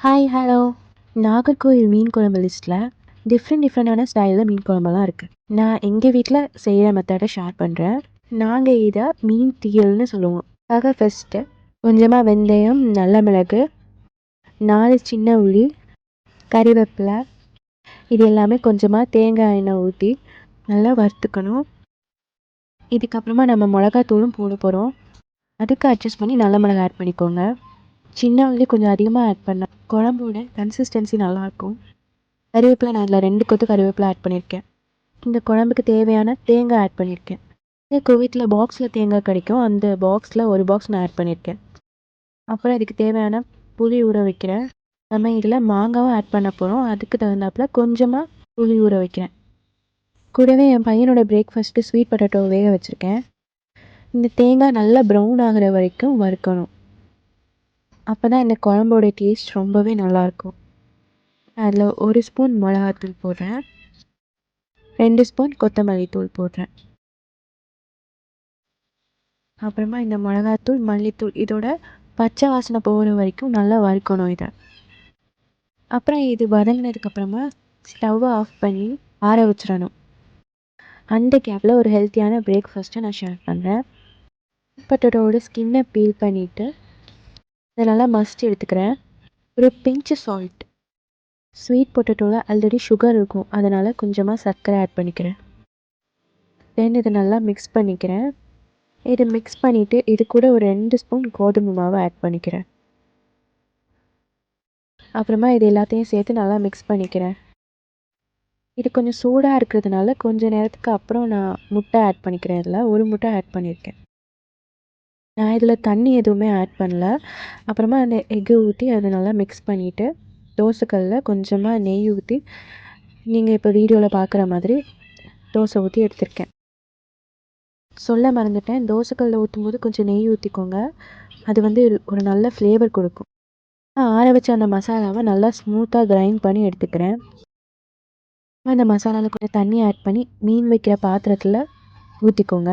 Hi hello Nagercoil மீன் குழம்பு லிஸ்ட்டில் different டிஃப்ரெண்டான ஸ்டைலில் மீன் குழம்பெல்லாம் இருக்குது நான் எங்கள் வீட்டில் செய்கிற மெத்தடை ஷேர் பண்ணுறேன் நாங்கள் இதை மீன் தீயல்னு சொல்லுவோம். ஆக ஃபஸ்ட்டு கொஞ்சமாக வெந்தயம் நல்ல மிளகு நாலு சின்ன உள்ளி கறிவேப்பிலை இது எல்லாமே கொஞ்சமாக தேங்காய் எண்ணெய் ஊற்றி நல்லா வறுத்துக்கணும். இதுக்கப்புறமா நம்ம மிளகாத்தூளும் போட போகிறோம் அதுக்கு அட்ஜஸ்ட் பண்ணி நல்ல மிளகா ஆட் பண்ணிக்கோங்க. சின்ன உள்ளி கொஞ்சம் அதிகமாக ஆட் பண்ணேன் குழம்போட கன்சிஸ்டன்சி நல்லாயிருக்கும் கருவேப்பிலை நான் அதில் ரெண்டு கொத்து கருவேப்பிலை ஆட் பண்ணியிருக்கேன் இந்த குழம்புக்கு தேவையான தேங்காய் ஆட் பண்ணியிருக்கேன் இதே குவைத்தில் பாக்ஸில் தேங்காய் கிடைக்கும். அந்த பாக்ஸில் ஒரு பாக்ஸ் நான் ஆட் பண்ணியிருக்கேன் அப்புறம் இதுக்கு தேவையான புளி ஊற வைக்கிறேன். நம்ம இதில் மாங்காவும் ஆட் பண்ண போகிறோம் அதுக்கு தகுந்தாப்பில் கொஞ்சமாக புளி ஊற வைக்கிறேன். கூடவே என் பையனோட பிரேக்ஃபாஸ்ட்டு ஸ்வீட் பொட்டேட்டோ வேக வச்சுருக்கேன். இந்த தேங்காய் நல்லா ப்ரௌன் ஆகிற வரைக்கும் வறுக்கணும். அப்போ தான் இந்த குழம்போட டேஸ்ட் ரொம்பவே நல்லாயிருக்கும் அதில் ஒரு ஸ்பூன் மிளகாத்தூள் போடுறேன். ரெண்டு ஸ்பூன் கொத்தமல்லி தூள் போடுறேன். அப்புறமா இந்த மிளகாத்தூள் மல்லித்தூள் இதோட பச்சை வாசனை போகிற வரைக்கும் நல்லா வறுக்கணும் இதை. அப்புறம் இது வதங்கினதுக்கப்புறமா ஸ்டவ்வை ஆஃப் பண்ணி ஆற வச்சிடணும். அந்த கேப்பில் ஒரு ஹெல்த்தியான பிரேக்ஃபாஸ்ட்டை நான் ஷேர் பண்ணுறேன் பட்டோட ஸ்கின்னை பீல் பண்ணிவிட்டு இதை நல்லா மசிச்சு எடுத்துக்கிறேன். ஒரு பிஞ்சு சால்ட் ஸ்வீட் பொட்டேட்டோவில் ஆல்ரெடி சுகர் இருக்கும். அதனால் கொஞ்சமாக சர்க்கரை ஆட் பண்ணிக்கிறேன். தென் இதை நல்லா மிக்ஸ் பண்ணிக்கிறேன். இதை மிக்ஸ் பண்ணிவிட்டு இது கூட ஒரு ரெண்டு ஸ்பூன் கோதுமை மாவை ஆட் பண்ணிக்கிறேன். அப்புறமா இது எல்லாத்தையும் சேர்த்து நல்லா மிக்ஸ் பண்ணிக்கிறேன். இது கொஞ்சம் சூடாக இருக்கிறதுனால கொஞ்சம் நேரத்துக்கு அப்புறம் நான் முட்டை ஆட் பண்ணிக்கிறேன். இதில் ஒரு முட்டை ஆட் பண்ணியிருக்கேன். நான் இதில் தண்ணி எதுவுமே ஆட் பண்ணல. அப்புறமா அந்த எக்கு ஊற்றி அதை நல்லா மிக்ஸ் பண்ணிவிட்டு தோசைக்கல்லில் கொஞ்சமாக நெய் ஊற்றி நீங்கள் இப்போ வீடியோவில் பார்க்குற மாதிரி தோசை ஊற்றி எடுத்திருக்கேன். சொல்ல மறந்துட்டேன். தோசைக்கல்லில் ஊற்றும்போது கொஞ்சம் நெய் ஊற்றிக்கோங்க அது வந்து ஒரு நல்ல ஃப்ளேவர் கொடுக்கும். ஆற வச்ச அந்த மசாலாவை நல்லா ஸ்மூத்தாக கிரைண்ட் பண்ணி எடுத்துக்கிறேன். அந்த மசாலாவில் கொஞ்சம் தண்ணி ஆட் பண்ணி மீன் வைக்கிற பாத்திரத்தில் ஊற்றிக்கோங்க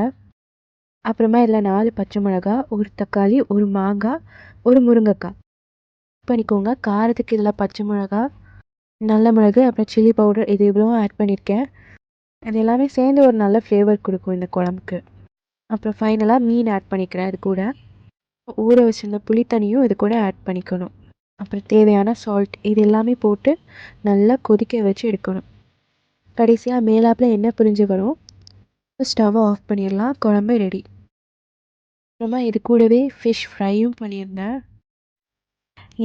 அப்புறமா இதில் நாலு பச்சை மிளகா ஒரு தக்காளி ஒரு மாங்காய் ஒரு முருங்கைக்காய். பண்ணிக்கோங்க. காரத்துக்கு இதில் பச்சை மிளகா நல்ல மிளகு அப்புறம் சில்லி பவுடர் இது இவ்வளோ ஆட் பண்ணியிருக்கேன் அது எல்லாமே சேர்ந்து ஒரு நல்ல ஃப்ளேவர் கொடுக்கும் இந்த குழம்புக்கு. அப்புறம் ஃபைனலாக மீன் ஆட் பண்ணிக்கிறேன் அது கூட. ஊற வச்சிருந்த புளித்தண்ணியும் இது கூட ஆட் பண்ணிக்கணும். அப்புறம் தேவையான சால்ட் இது எல்லாமே போட்டு நல்லா கொதிக்க வச்சு எடுக்கணும். கடைசியாக மேலாப்பில் எண்ணெய் பிரிஞ்சு வரும். ஸ்டவ்வை ஆஃப் பண்ணிடலாம். குழம்பு ரெடி அப்புறமா இது கூடவே ஃபிஷ் ஃப்ரையும் பண்ணியிருந்தேன்.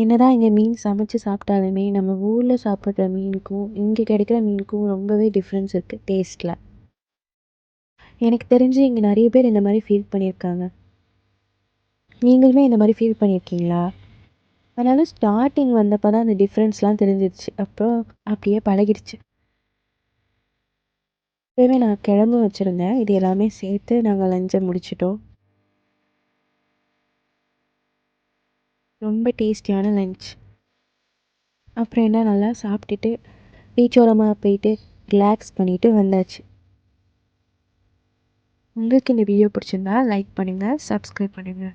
என்னதான் இங்கே மீன் சமைச்சு சாப்பிட்டாலுமே நம்ம ஊரில் சாப்பிட்ற மீனுக்கும் இங்கே கிடைக்கிற மீனுக்கும் ரொம்பவே டிஃப்ரென்ஸ் இருக்குது டேஸ்ட்டில் எனக்கு தெரிஞ்சு இங்கே நிறைய பேர் இந்த மாதிரி ஃபீல் பண்ணியிருக்காங்க. நீங்களுமே இந்த மாதிரி ஃபீல் பண்ணியிருக்கீங்களா? அதனால ஸ்டார்டிங் வந்தப்போ தான் அந்த டிஃப்ரென்ஸ்லாம் தெரிஞ்சிருச்சு. அப்புறம் அப்படியே பழகிடுச்சு. இப்போவே நான் கிழங்கு வச்சுருந்தேன். இது எல்லாமே சேர்த்து நாங்கள் லஞ்சை முடிச்சிட்டோம். ரொம்ப டேஸ்டியான லஞ்ச் அப்புறம் என்ன நல்லா சாப்பிட்டுட்டு பீச்சோரமாக போயிட்டு ரிலாக்ஸ் பண்ணிவிட்டு வந்தாச்சு. உங்களுக்கு இந்த வீடியோ பிடிச்சிருந்தா லைக் பண்ணுங்கள் சப்ஸ்கிரைப் பண்ணுங்கள்